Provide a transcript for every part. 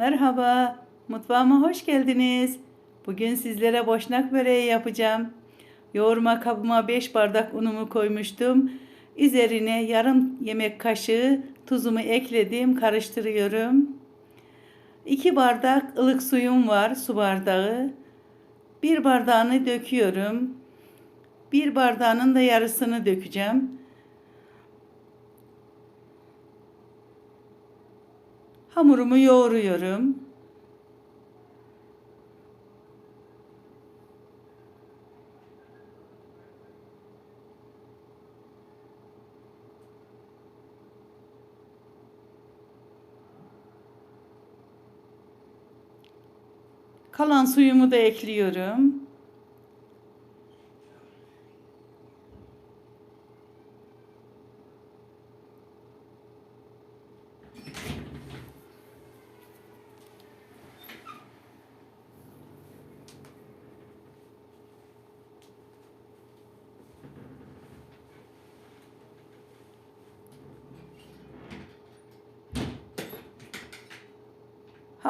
Merhaba, mutfağıma hoş geldiniz. Bugün sizlere boşnak böreği yapacağım. Yoğurma kabıma 5 bardak unumu koymuştum. Üzerine yarım yemek kaşığı tuzumu ekledim, karıştırıyorum. 2 bardak ılık suyum var, su bardağı. Bir bardağını döküyorum. Bir bardağının da yarısını dökeceğim. Hamurumu yoğuruyorum. Kalan suyumu da ekliyorum.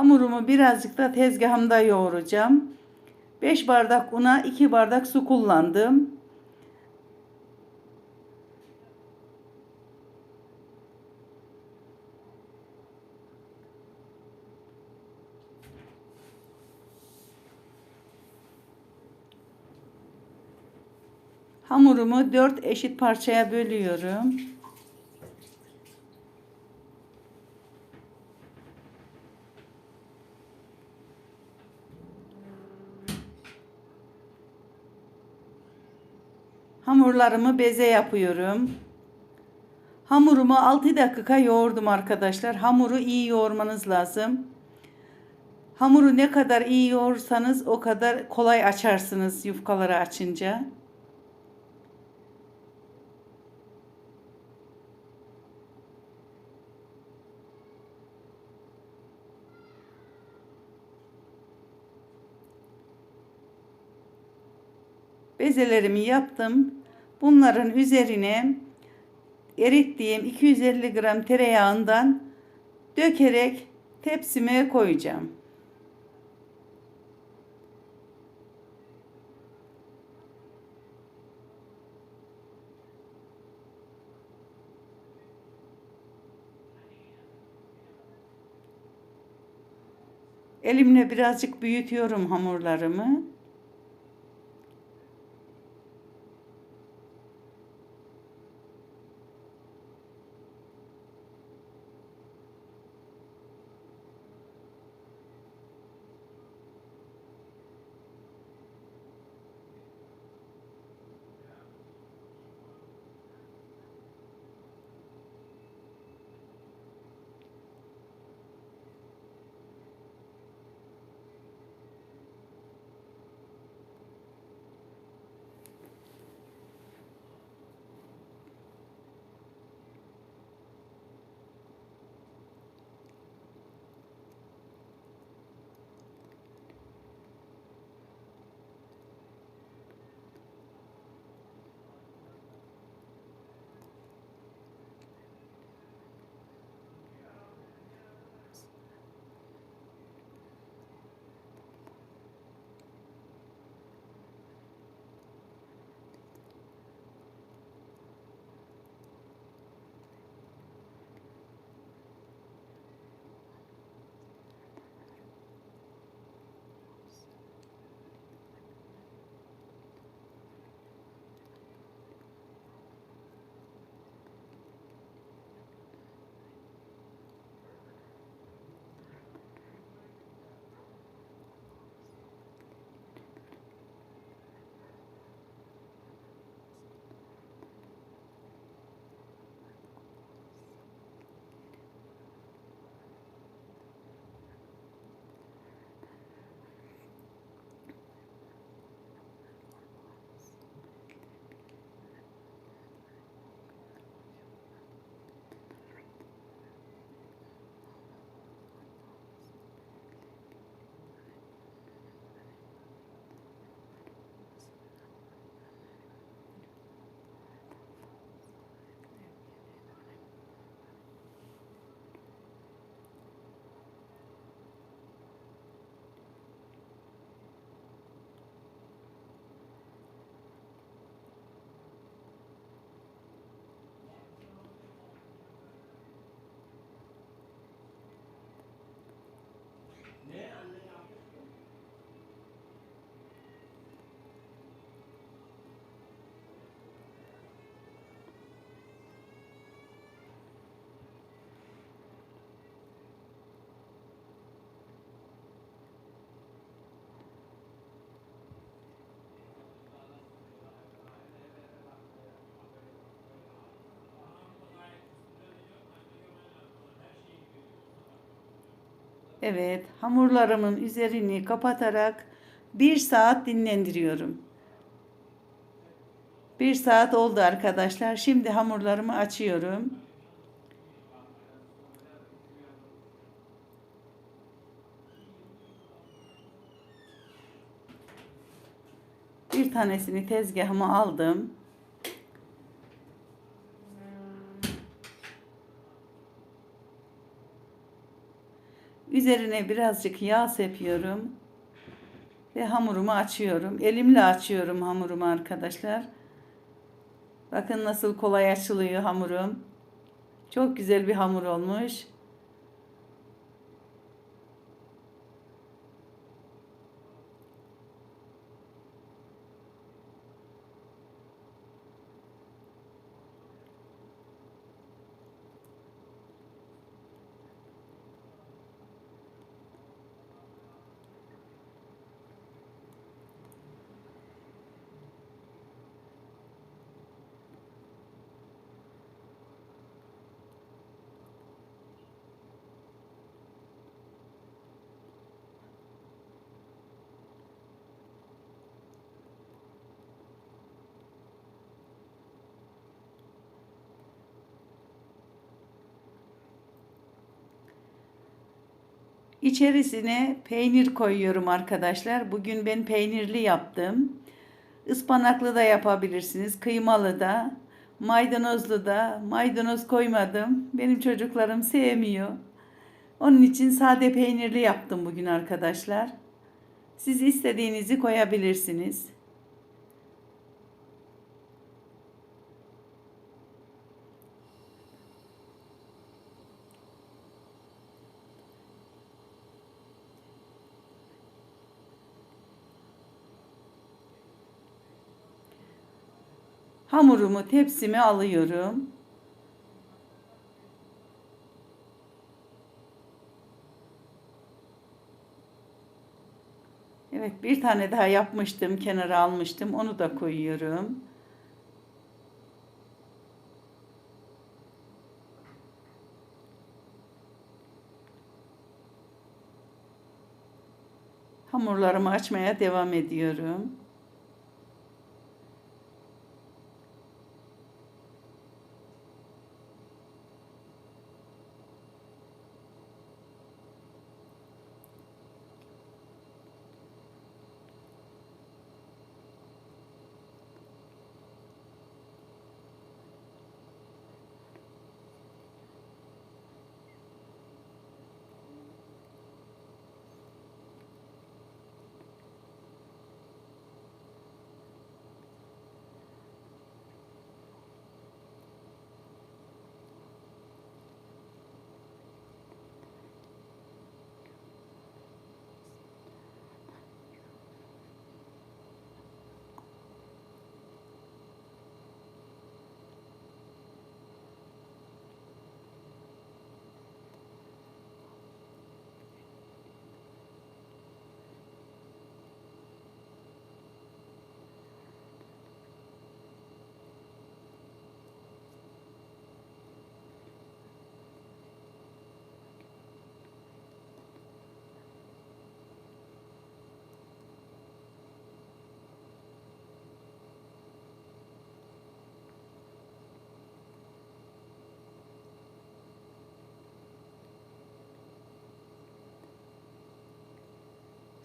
Hamurumu birazcık da tezgahımda yoğuracağım. 5 bardak una 2 bardak su kullandım. Hamurumu 4 eşit parçaya bölüyorum. Hamurlarımı beze yapıyorum. Hamurumu 6 dakika yoğurdum arkadaşlar. Hamuru iyi yoğurmanız lazım. Hamuru ne kadar iyi yoğursanız o kadar kolay açarsınız yufkaları açınca. Bezelerimi yaptım. Bunların üzerine erittiğim 250 gram tereyağından dökerek tepsime koyacağım. Elimle birazcık büyütüyorum hamurlarımı. Evet, hamurlarımın üzerini kapatarak bir saat dinlendiriyorum. Bir saat oldu arkadaşlar. Şimdi hamurlarımı açıyorum. Bir tanesini tezgahıma aldım. Üzerine birazcık yağ sepiyorum. Ve hamurumu açıyorum. Elimle açıyorum hamurumu arkadaşlar. Bakın nasıl kolay açılıyor hamurum. Çok güzel bir hamur olmuş. İçerisine peynir koyuyorum arkadaşlar. Bugün ben peynirli yaptım. Ispanaklı da yapabilirsiniz. Kıymalı da. Maydanozlu da. Maydanoz koymadım. Benim çocuklarım sevmiyor. Onun için sade peynirli yaptım bugün arkadaşlar. Siz istediğinizi koyabilirsiniz. Hamurumu tepsime alıyorum. Evet bir tane daha yapmıştım. Kenara almıştım. Onu da koyuyorum. Hamurlarımı açmaya devam ediyorum.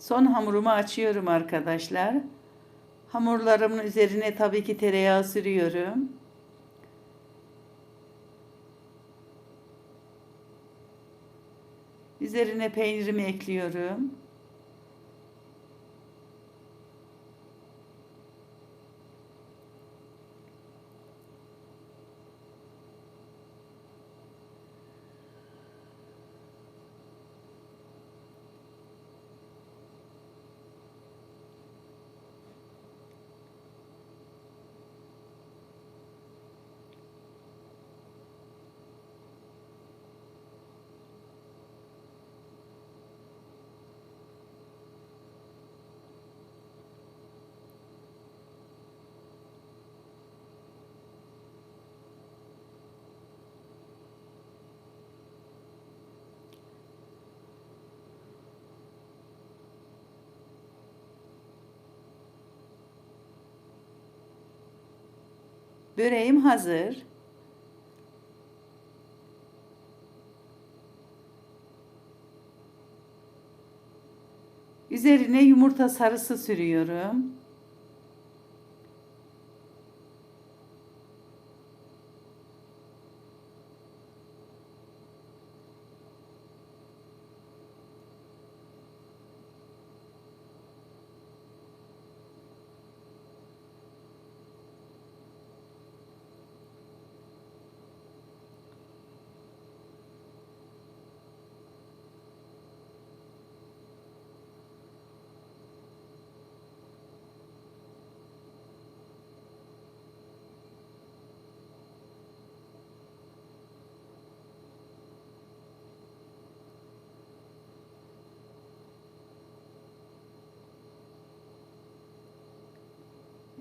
Son hamurumu açıyorum arkadaşlar. Hamurlarımın üzerine tabii ki tereyağı sürüyorum. Üzerine peynirimi ekliyorum. Böreğim hazır. Üzerine yumurta sarısı sürüyorum.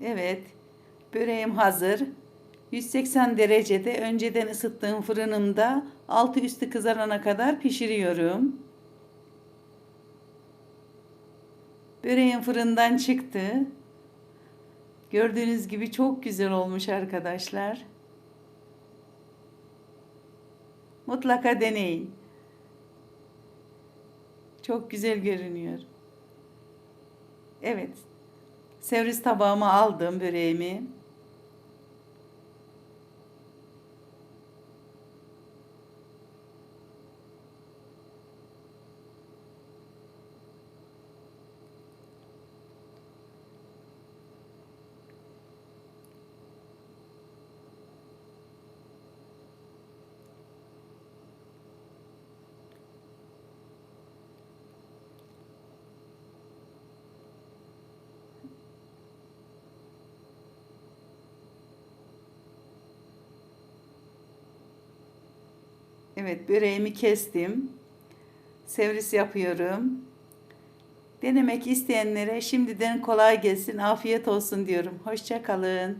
Evet. Böreğim hazır. 180 derecede önceden ısıttığım fırınımda altı üstü kızarana kadar pişiriyorum. Böreğim fırından çıktı. Gördüğünüz gibi çok güzel olmuş arkadaşlar. Mutlaka deneyin. Çok güzel görünüyor. Evet. Servis tabağıma aldım böreğimi. Evet, böreğimi kestim. Servis yapıyorum. Denemek isteyenlere şimdiden kolay gelsin, afiyet olsun diyorum. Hoşça kalın.